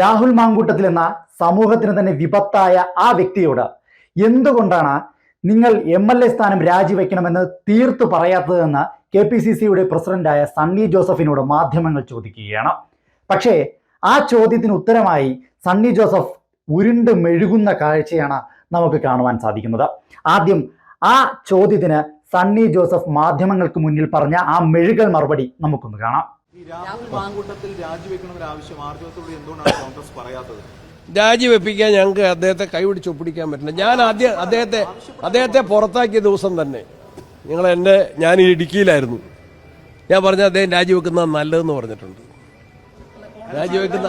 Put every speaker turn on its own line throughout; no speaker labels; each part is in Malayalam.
രാഹുൽ മാങ്കൂട്ടത്തിൽ എന്ന സമൂഹത്തിന് തന്നെ വിപത്തായ ആ വ്യക്തിയോട് എന്തുകൊണ്ടാണ് നിങ്ങൾ എം എൽ എ സ്ഥാനം രാജിവെക്കണമെന്ന് തീർത്തു പറയാത്തതെന്ന് കെ പി സി സിയുടെ പ്രസിഡന്റായ സണ്ണി ജോസഫിനോട് മാധ്യമങ്ങൾ ചോദിക്കുകയാണ്. പക്ഷേ ആ ചോദ്യത്തിന് ഉത്തരമായി സണ്ണി ജോസഫ് ഉരുണ്ട് മെഴുകുന്ന കാഴ്ചയാണ് നമുക്ക് കാണുവാൻ സാധിക്കുന്നത്. ആദ്യം ആ ചോദ്യത്തിന് സണ്ണി ജോസഫ് മാധ്യമങ്ങൾക്ക് മുന്നിൽ പറഞ്ഞ ആ മെഴുകൽ മറുപടി നമുക്കൊന്ന് കാണാം.
രാഹുൽ മാങ്കൂട്ടത്തിൽ രാജിവെക്കണമെന്നൊരു ആവശ്യം ആർജവത്തോട് എന്തുകൊണ്ടാണ് കോൺഗ്രസ് പറയാത്തത്?
രാജിവെപ്പിക്കാൻ ഞങ്ങൾക്ക് അദ്ദേഹത്തെ കൈപിടിച്ച് ഒപ്പിടിക്കാൻ പറ്റില്ല. ഞാൻ ആദ്യം അദ്ദേഹത്തെ അദ്ദേഹത്തെ പുറത്താക്കിയ ദിവസം തന്നെ നിങ്ങൾ എന്നെ ഞാൻ ഈ ഇടുക്കിയിലായിരുന്നു. ഞാൻ പറഞ്ഞ അദ്ദേഹം രാജിവെക്കുന്ന നല്ലതെന്ന് പറഞ്ഞിട്ടുണ്ട്. രാജിവെക്കുന്ന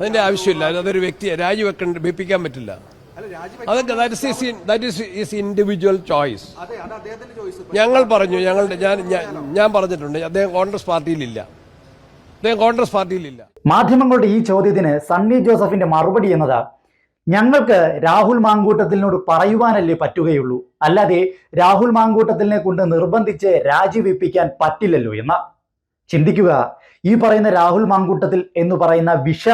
അതിന്റെ ആവശ്യമില്ല. അതൊരു വ്യക്തിയെ രാജിവെക്കണ്ട വെപ്പിക്കാൻ പറ്റില്ല. അതൊക്കെ that is that is is individual choice
അതെ അത് അദ്ദേഹത്തിന്റെ ചോയ്സ്
ഞങ്ങൾ പറഞ്ഞു ഞങ്ങളുടെ ഞാൻ ഞാൻ- ഞാൻ പറഞ്ഞിട്ടുണ്ട് അദ്ദേഹം കോൺഗ്രസ് പാർട്ടിയിലില്ല. അദ്ദേഹം കോൺഗ്രസ് പാർട്ടിയിലില്ല.
മാധ്യമങ്ങളുടെ ഈ ചോദ്യത്തിന് സണ്ണി ജോസഫിന്റെ മറുപടി എന്നത് ഞങ്ങൾക്ക് രാഹുൽ മാങ്കൂട്ടത്തിനോട് പറയുവാനല്ലേ പറ്റുകയുള്ളൂ. അല്ലാതെ രാഹുൽ മാങ്കൂട്ടത്തിനെ കൊണ്ട് നിർബന്ധിച്ച് രാജിവെപ്പിക്കാൻ പറ്റില്ലല്ലോ എന്ന. ചിന്തിക്കുക ഈ പറയുന്ന രാഹുൽ മാങ്കൂട്ടത്തിൽ എന്ന് പറയുന്ന വിഷ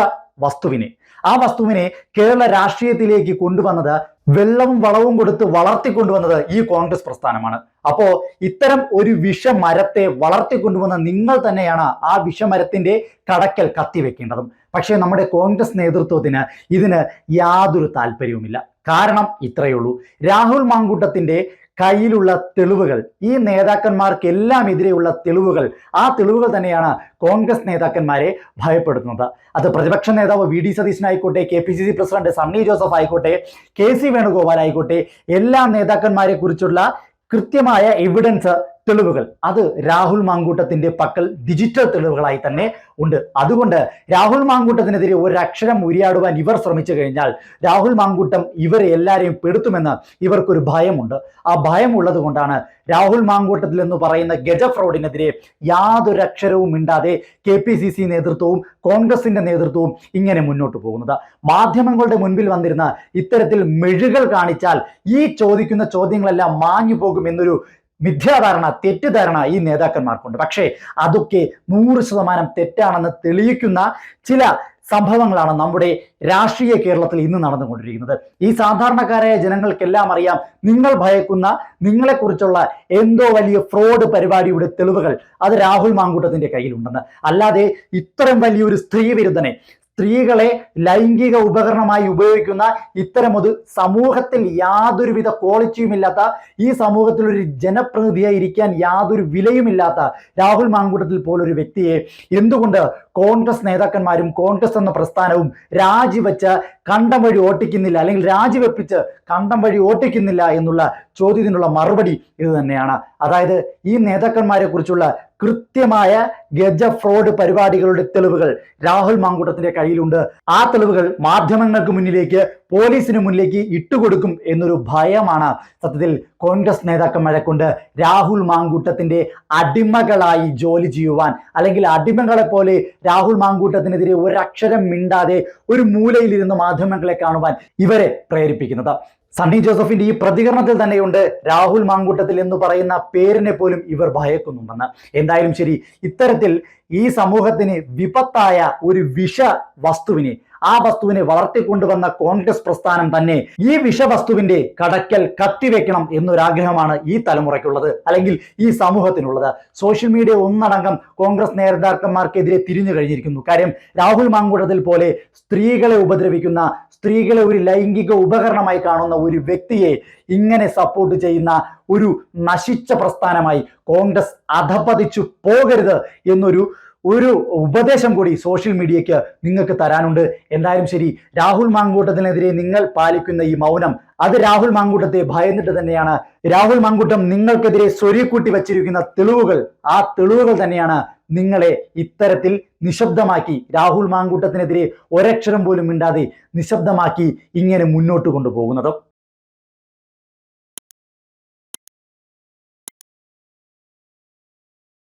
വസ്തുവിനെ. ആ വസ്തുവിനെ കേരള രാഷ്ട്രീയത്തിലേക്ക് കൊണ്ടുവന്നത് വെള്ളവും വളവും കൊടുത്ത് വളർത്തിക്കൊണ്ടുവന്നത് ഈ കോൺഗ്രസ് പ്രസ്ഥാനമാണ്. അപ്പോ ഇത്തരം ഒരു വിഷമരത്തെ വളർത്തിക്കൊണ്ടുവന്ന നിങ്ങൾ തന്നെയാണ് ആ വിഷമരത്തിന്റെ കടക്കൽ കത്തിവെക്കേണ്ടതും. പക്ഷേ നമ്മുടെ കോൺഗ്രസ് നേതൃത്വത്തിന് ഇതിന് യാതൊരു താല്പര്യവുമില്ല. കാരണം ഇത്രയേ ഉള്ളൂ. രാഹുൽ മാങ്കൂട്ടത്തിന്റെ കയ്യിലുള്ള തെളിവുകൾ. ഈ നേതാക്കന്മാർക്ക് എല്ലാം എതിരെയുള്ള തെളിവുകൾ. ആ തെളിവുകൾ തന്നെയാണ് കോൺഗ്രസ് നേതാക്കന്മാരെ ഭയപ്പെടുത്തുന്നത്. അത് പ്രതിപക്ഷ നേതാവ് V D സതീശനായിക്കോട്ടെ K P C C president Sunny Joseph ആയിക്കോട്ടെ കെ സി വേണുഗോപാൽ ആയിക്കോട്ടെ എല്ലാ നേതാക്കന്മാരെ കുറിച്ചുള്ള കൃത്യമായ എവിഡൻസ് തെളിവുകൾ. അത് രാഹുൽ മാങ്കൂട്ടത്തിന്റെ പക്കൽ ഡിജിറ്റൽ തെളിവുകളായി തന്നെ ഉണ്ട്. അതുകൊണ്ട് രാഹുൽ മാങ്കൂട്ടത്തിനെതിരെ ഒരു അക്ഷരം ഉരിയാടുവാൻ ഇവർ ശ്രമിച്ചു കഴിഞ്ഞാൽ രാഹുൽ മാങ്കൂട്ടം ഇവരെ എല്ലാവരെയും പെടുത്തുമെന്ന് ഇവർക്കൊരു ഭയമുണ്ട്. ആ ഭയമുള്ളത് കൊണ്ടാണ് രാഹുൽ മാങ്കൂട്ടത്തിൽ എന്ന് പറയുന്ന ഗജ ഫ്രോഡിനെതിരെ യാതൊരു അക്ഷരവും മിണ്ടാതെ കെ പി സി സി നേതൃത്വവും കോൺഗ്രസിന്റെ നേതൃത്വവും ഇങ്ങനെ മുന്നോട്ട് പോകുന്നത്. മാധ്യമങ്ങളുടെ മുൻപിൽ വന്നിരുന്ന ഇത്തരത്തിൽ മെഴുകൾ കാണിച്ചാൽ ഈ ചോദിക്കുന്ന ചോദ്യങ്ങളെല്ലാം മാഞ്ഞു പോകും എന്നൊരു മിഥ്യാധാരണ തെറ്റിദ്ധാരണ ഈ നേതാക്കന്മാർക്കുണ്ട്. പക്ഷേ അതൊക്കെ നൂറ് ശതമാനം തെറ്റാണെന്ന് തെളിയിക്കുന്ന ചില സംഭവങ്ങളാണ് നമ്മുടെ രാഷ്ട്രീയ കേരളത്തിൽ ഇന്ന് നടന്നുകൊണ്ടിരിക്കുന്നത്. ഈ സാധാരണക്കാരായ ജനങ്ങൾക്കെല്ലാം അറിയാം നിങ്ങൾ ഭയക്കുന്ന നിങ്ങളെക്കുറിച്ചുള്ള എന്തോ വലിയ ഫ്രോഡ് പരിപാടിയുടെ തെളിവുകൾ അത് രാഹുൽ മാങ്കൂട്ടത്തിന്റെ കയ്യിലുണ്ടെന്ന്. അല്ലാതെ ഇത്രയും വലിയൊരു സ്ത്രീ വിരുദ്ധനെ സ്ത്രീകളെ ലൈംഗിക ഉപകരണമായി ഉപയോഗിക്കുന്ന ഇത്തരം ഒരു സമൂഹത്തിൽ യാതൊരുവിധ ക്വാളിറ്റിയും ഇല്ലാത്ത ഈ സമൂഹത്തിൽ ഒരു ജനപ്രതിനിധിയായി ഇരിക്കാൻ യാതൊരു വിലയുമില്ലാത്ത രാഹുൽ മാങ്കൂട്ടത്തിൽ പോലൊരു വ്യക്തിയെ എന്തുകൊണ്ട് കോൺഗ്രസ് നേതാക്കന്മാരും കോൺഗ്രസ് എന്ന പ്രസ്ഥാനവും രാജിവെച്ച് കണ്ടം വഴി ഓട്ടിക്കുന്നില്ല അല്ലെങ്കിൽ രാജിവെപ്പിച്ച് കണ്ടം വഴി ഓട്ടിക്കുന്നില്ല എന്നുള്ള ചോദ്യത്തിനുള്ള മറുപടി ഇത് തന്നെയാണ്. അതായത് ഈ നേതാക്കന്മാരെ കുറിച്ചുള്ള കൃത്യമായ ഗജ ഫ്രോഡ് പരിപാടികളുടെ തെളിവുകൾ രാഹുൽ മാങ്കൂട്ടത്തിന്റെ കയ്യിലുണ്ട്. ആ തെളിവുകൾ മാധ്യമങ്ങൾക്ക് മുന്നിലേക്ക് പോലീസിന് മുന്നിലേക്ക് ഇട്ടുകൊടുക്കും എന്നൊരു ഭയമാണ് സത്യത്തിൽ കോൺഗ്രസ് നേതാക്കന്മാരെ കൊണ്ട് രാഹുൽ മാങ്കൂട്ടത്തിന്റെ അടിമകളായി ജോലി ചെയ്യുവാൻ. അല്ലെങ്കിൽ അടിമകളെ പോലെ രാഹുൽ മാങ്കൂട്ടത്തിനെതിരെ ഒരക്ഷരം മിണ്ടാതെ ഒരു മൂലയിലിരുന്ന് മാധ്യമങ്ങളെ കാണുവാൻ ഇവരെ പ്രേരിപ്പിക്കുന്നത്. സണ്ണി ജോസഫിന്റെ ഈ പ്രതികരണത്തിൽ തന്നെയുണ്ട് രാഹുൽ മാങ്കൂട്ടത്തിൽ എന്ന് പറയുന്ന പേരിനെ പോലും ഇവർ ഭയക്കുന്നുണ്ടെന്ന്. എന്തായാലും ശരി ഇത്തരത്തിൽ ഈ സമൂഹത്തിന് വിപത്തായ ഒരു വിഷ വസ്തുവിനെ ആ വസ്തുവിനെ വളർത്തിക്കൊണ്ടുവന്ന കോൺഗ്രസ് പ്രസ്ഥാനം തന്നെ ഈ വിഷവസ്തുവിന്റെ കടക്കൽ കത്തിവെക്കണം എന്നൊരാഗ്രഹമാണ് ഈ തലമുറയ്ക്കുള്ളത് അല്ലെങ്കിൽ ഈ സമൂഹത്തിനുള്ളത്. സോഷ്യൽ മീഡിയ ഒന്നടങ്കം കോൺഗ്രസ് നേതാക്കന്മാർക്കെതിരെ തിരിഞ്ഞു കഴിഞ്ഞിരിക്കുന്നു. കാര്യം രാഹുൽ മാങ്കുടത്തിൽ പോലെ സ്ത്രീകളെ ഉപദ്രവിക്കുന്ന സ്ത്രീകളെ ഒരു ലൈംഗിക ഉപകരണമായി കാണുന്ന ഒരു വ്യക്തിയെ ഇങ്ങനെ സപ്പോർട്ട് ചെയ്യുന്ന ഒരു നശിച്ച പ്രസ്ഥാനമായി കോൺഗ്രസ് അധപതിച്ചു പോകരുത് എന്നൊരു ഒരു ഉപദേശം കൂടി സോഷ്യൽ മീഡിയയ്ക്ക് നിങ്ങൾക്ക് തരാനുണ്ട്. എന്തായാലും ശരി രാഹുൽ മാങ്കൂട്ടത്തിനെതിരെ നിങ്ങൾ പാലിക്കുന്ന ഈ മൗനം അത് രാഹുൽ മാങ്കൂട്ടത്തെ ഭയന്നിട്ട് തന്നെയാണ്. രാഹുൽ മാങ്കൂട്ടം നിങ്ങൾക്കെതിരെ സ്വരിക്കൂട്ടി വച്ചിരിക്കുന്ന തെളിവുകൾ ആ തെളിവുകൾ തന്നെയാണ് നിങ്ങളെ ഇത്തരത്തിൽ നിശബ്ദമാക്കി രാഹുൽ മാങ്കൂട്ടത്തിനെതിരെ ഒരക്ഷരം പോലും മിണ്ടാതെ നിശബ്ദമാക്കി ഇങ്ങനെ മുന്നോട്ട് കൊണ്ടുപോകുന്നത്.